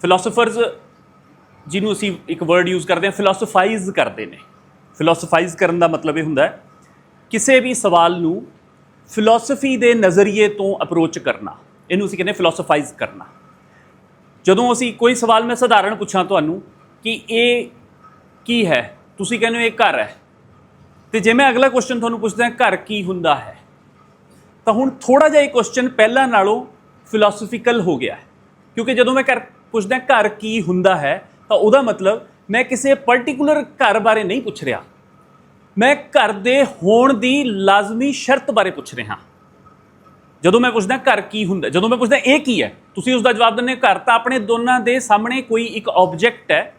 Philosophers ਜਿਹਨੂੰ ਅਸੀਂ ਇੱਕ ਵਰਡ ਯੂਜ਼ ਕਰਦੇ ਹਾਂ ਫਿਲਾਸਫਾਈਜ਼ ਕਰਦੇ ਨੇ। ਫਿਲਾਸਫਾਈਜ਼ ਕਰਨ ਦਾ ਮਤਲਬ ਇਹ ਹੁੰਦਾ ਹੈ, ਕਿਸੇ ਵੀ ਸਵਾਲ ਨੂੰ ਫਿਲਾਸਫੀ ਦੇ ਨਜ਼ਰੀਏ ਤੋਂ ਅਪਰੋਚ ਕਰਨਾ, ਇਹਨੂੰ ਅਸੀਂ ਕਹਿੰਦੇ ਫਿਲਾਸਫਾਈਜ਼ ਕਰਨਾ। ਜਦੋਂ ਅਸੀਂ ਕੋਈ ਸਵਾਲ ਮੈਂ ਸਧਾਰਨ ਪੁੱਛਾਂ ਤੁਹਾਨੂੰ ਕਿ ਇਹ ਕੀ ਹੈ, ਤੁਸੀਂ ਕਹਿੰਦੇ ਹੋ ਇਹ ਘਰ ਹੈ। ਤੇ ਜੇ ਮੈਂ ਅਗਲਾ ਕੁਐਸਚਨ ਤੁਹਾਨੂੰ ਪੁੱਛਦਾ ਘਰ ਕੀ ਹੁੰਦਾ ਹੈ, ਤਾਂ ਹੁਣ ਥੋੜਾ ਜਿਹਾ ਇਹ ਕੁਐਸਚਨ ਪਹਿਲਾਂ ਨਾਲੋਂ ਫਿਲਾਸਫੀਕਲ ਹੋ ਗਿਆ ਹੈ। ਕਿਉਂਕਿ ਜਦੋਂ ਮੈਂ ਘਰ ਪੁੱਛਦਾ ਘਰ ਕੀ ਹੁੰਦਾ ਹੈ? ਤਾਂ ਉਹਦਾ ਮਤਲਬ ਮੈਂ ਕਿਸੇ ਪਾਰਟਿਕੂਲਰ ਘਰ ਬਾਰੇ ਨਹੀਂ ਪੁੱਛ ਰਿਹਾ। ਮੈਂ ਘਰ ਦੇ ਹੋਣ ਦੀ ਲਾਜ਼ਮੀ ਸ਼ਰਤ ਬਾਰੇ ਪੁੱਛ ਰਿਹਾ ਜਦੋਂ ਮੈਂ ਪੁੱਛਦਾ ਘਰ ਕੀ ਹੁੰਦਾ? ਜਦੋਂ ਮੈਂ ਪੁੱਛਦਾ ਇਹ ਕੀ ਹੈ? ਤੁਸੀਂ ਉਸ ਦਾ ਜਵਾਬ ਦਿੰਦੇ ਘਰ ਤਾਂ ਆਪਣੇ ਦੋਨਾਂ ਦੇ ਸਾਹਮਣੇ ਕੋਈ ਇੱਕ ਆਬਜੈਕਟ ਹੈ।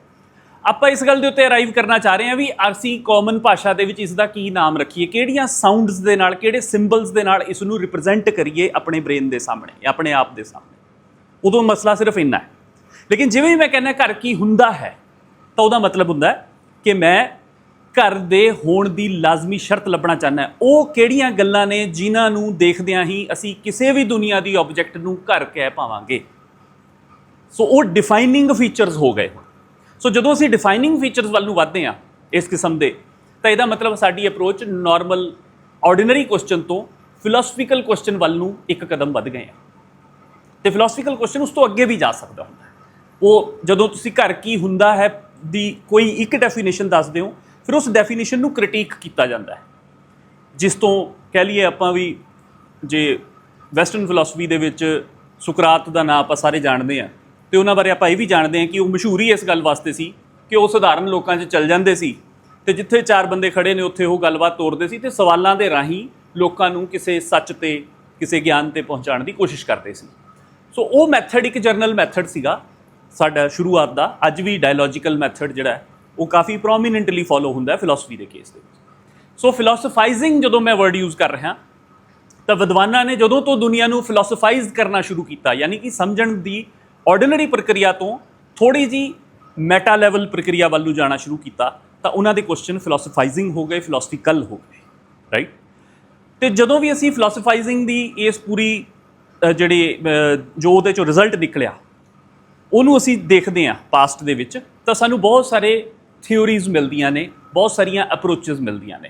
ਆਪਾਂ ਇਸ ਗੱਲ ਦੇ ਉੱਤੇ ਅਰਾਈਵ ਕਰਨਾ ਚਾਹ ਰਹੇ ਹਾਂ ਵੀ ਅਸੀਂ ਕਾਮਨ ਭਾਸ਼ਾ ਦੇ ਵਿੱਚ ਇਸ ਦਾ ਕੀ ਨਾਮ ਰੱਖੀਏ, ਕਿਹੜੀਆਂ ਸਾਊਂਡਸ ਦੇ ਨਾਲ, ਕਿਹੜੇ ਸਿੰਬਲਸ ਦੇ ਨਾਲ ਇਸ ਨੂੰ ਰਿਪਰੈਜ਼ੈਂਟ ਕਰੀਏ ਆਪਣੇ ਬ੍ਰੇਨ ਦੇ ਸਾਹਮਣੇ, ਆਪਣੇ ਆਪ ਦੇ ਸਾਹਮਣੇ। ਉਦੋਂ ਮਸਲਾ ਸਿਰਫ ਇੰਨਾ ਹੈ। ਲੇਕਿਨ ਜਿਵੇਂ ਹੀ ਮੈਂ ਕਹਿੰਦਾ ਘਰ ਕੀ ਹੁੰਦਾ ਹੈ, ਤਾਂ ਉਹਦਾ ਮਤਲਬ ਹੁੰਦਾ ਹੈ ਕਿ ਮੈਂ ਘਰ ਦੇ ਹੋਣ ਦੀ ਲਾਜ਼ਮੀ ਸ਼ਰਤ ਲੱਭਣਾ ਚਾਹੁੰਦਾ ਉਹ ਕਿਹੜੀਆਂ ਗੱਲਾਂ ਨੇ ਜਿਨ੍ਹਾਂ ਨੂੰ ਦੇਖਦਿਆਂ ਹੀ ਅਸੀਂ ਕਿਸੇ ਵੀ ਦੁਨੀਆ ਦੀ ਆਬਜੈਕਟ ਨੂੰ ਘਰ ਕਹਿ ਪਾਵਾਂਗੇ। ਸੋ ਉਹ ਡਿਫਾਈਨਿੰਗ ਫੀਚਰਸ ਹੋ ਗਏ ਸੋ ਜਦੋਂ ਅਸੀਂ ਡਿਫਾਈਨਿੰਗ ਫੀਚਰਸ ਵੱਲ ਨੂੰ ਵਧਦੇ ਹਾਂ ਇਸ ਕਿਸਮ ਦੇ, ਤਾਂ ਇਹਦਾ ਮਤਲਬ ਸਾਡੀ ਅਪਰੋਚ ਨਾਰਮਲ ਆਰਡੀਨਰੀ ਕੁਐਸਚਨ ਤੋਂ ਫਿਲਾਸਫੀਕਲ ਕੁਐਸਚਨ ਵੱਲ ਨੂੰ ਇੱਕ ਕਦਮ ਵੱਧ ਗਏ ਹਾਂ ਤੇ ਫਿਲਾਸਫੀਕਲ ਕੁਐਸਚਨ ਉਸ ਤੋਂ ਅੱਗੇ ਵੀ ਜਾ ਸਕਦਾ ਹੁੰਦਾ ਉਹ ਜਦੋਂ ਤੁਸੀਂ ਘਰ ਕੀ ਹੁੰਦਾ ਹੈ ਦੀ ਕੋਈ ਇੱਕ ਡੈਫੀਨੇਸ਼ਨ ਦੱਸਦੇ ਹੋ ਫਿਰ ਉਸ ਡੈਫੀਨੇਸ਼ਨ ਨੂੰ ਕ੍ਰਿਟੀਕ ਕੀਤਾ ਜਾਂਦਾ ਹੈ। ਜਿਸ ਤੋਂ ਕਹਿ ਲਈਏ ਆਪਾਂ ਵੀ ਜੇ ਵੈਸਟਰਨ ਫਿਲਾਸਫੀ ਦੇ ਵਿੱਚ ਸੁਕਰਾਤ ਦਾ ਨਾਮ ਆਪਾਂ ਸਾਰੇ ਜਾਣਦੇ ਹਾਂ, ਤੇ ਉਹਨਾਂ ਬਾਰੇ ਆਪਾਂ ਇਹ ਵੀ ਜਾਣਦੇ ਹਾਂ ਕਿ ਉਹ ਮਸ਼ਹੂਰ ਹੀ ਇਸ ਗੱਲ ਵਾਸਤੇ ਸੀ ਕਿ ਉਹ ਸਧਾਰਨ ਲੋਕਾਂ 'ਚ ਚੱਲ ਜਾਂਦੇ ਸੀ ਤੇ ਜਿੱਥੇ ਚਾਰ ਬੰਦੇ ਖੜੇ ਨੇ ਉੱਥੇ ਉਹ ਗੱਲਬਾਤ ਤੋਰਦੇ ਸੀ ਤੇ ਸਵਾਲਾਂ ਦੇ ਰਾਹੀਂ ਲੋਕਾਂ ਨੂੰ ਕਿਸੇ ਸੱਚ ਤੇ, ਕਿਸੇ ਗਿਆਨ ਤੇ ਪਹੁੰਚਾਉਣ ਦੀ ਕੋਸ਼ਿਸ਼ ਕਰਦੇ ਸੀ। ਸੋ ਉਹ ਮੈਥਡ ਇੱਕ ਜਰਨਲ ਮੈਥਡ ਸੀਗਾ ਸਾਡਾ ਸ਼ੁਰੂਆਤ ਦਾ। ਅੱਜ ਵੀ ਡਾਇਲੋਜੀਕਲ ਮੈਥਡ ਜਿਹੜਾ ਹੈ, ਉਹ ਕਾਫੀ ਪ੍ਰੋਮੀਨੈਂਟਲੀ ਫਾਲੋ ਹੁੰਦਾ ਹੈ ਫਿਲਾਸਫੀ ਦੇ ਕੇਸ ਦੇ ਵਿੱਚ। ਸੋ ਫਿਲਾਸਫਾਈਜ਼ਿੰਗ ਜਦੋਂ ਮੈਂ ਵਰਡ ਯੂਜ਼ ਕਰ ਰਿਹਾ, ਤਾਂ ਵਿਦਵਾਨਾਂ ਨੇ ਜਦੋਂ ਤੋਂ ਦੁਨੀਆ ਨੂੰ ਫਿਲਾਸਫਾਈਜ਼ ਕਰਨਾ ਸ਼ੁਰੂ ਕੀਤਾ, ਯਾਨੀ ਕਿ ਸਮਝਣ ਦੀ ਆਰਡੀਨਰੀ ਪ੍ਰਕਿਰਿਆ ਤੋਂ ਥੋੜੀ ਜੀ ਮੈਟਾ ਲੈਵਲ ਪ੍ਰਕਿਰਿਆ ਵੱਲ ਨੂੰ ਜਾਣਾ ਸ਼ੁਰੂ ਕੀਤਾ, ਤਾਂ ਉਹਨਾਂ ਦੇ ਕੁਐਸਚਨ ਫਿਲਾਸਫਾਈਜ਼ਿੰਗ ਹੋ ਗਏ ਫਿਲਾਸਫੀਕਲ ਹੋ ਗਏ ਰਾਈਟ ਤੇ ਜਦੋਂ ਵੀ ਅਸੀਂ ਫਿਲਾਸਫਾਈਜ਼ਿੰਗ ਦੀ ਇਸ ਪੂਰੀ ਜਿਹੜੇ ਜੋ ਉਹਦੇ ਚੋਂ ਰਿਜ਼ਲਟ ਨਿਕਲਿਆ, ਉਹਨੂੰ ਅਸੀਂ ਦੇਖਦੇ ਹਾਂ ਪਾਸਟ ਦੇ ਵਿੱਚ, ਤਾਂ ਸਾਨੂੰ ਬਹੁਤ ਸਾਰੇ ਥਿਉਰੀਜ਼ ਮਿਲਦੀਆਂ ਨੇ, ਬਹੁਤ ਸਾਰੀਆਂ ਅਪਰੋਚਸ ਮਿਲਦੀਆਂ ਨੇ।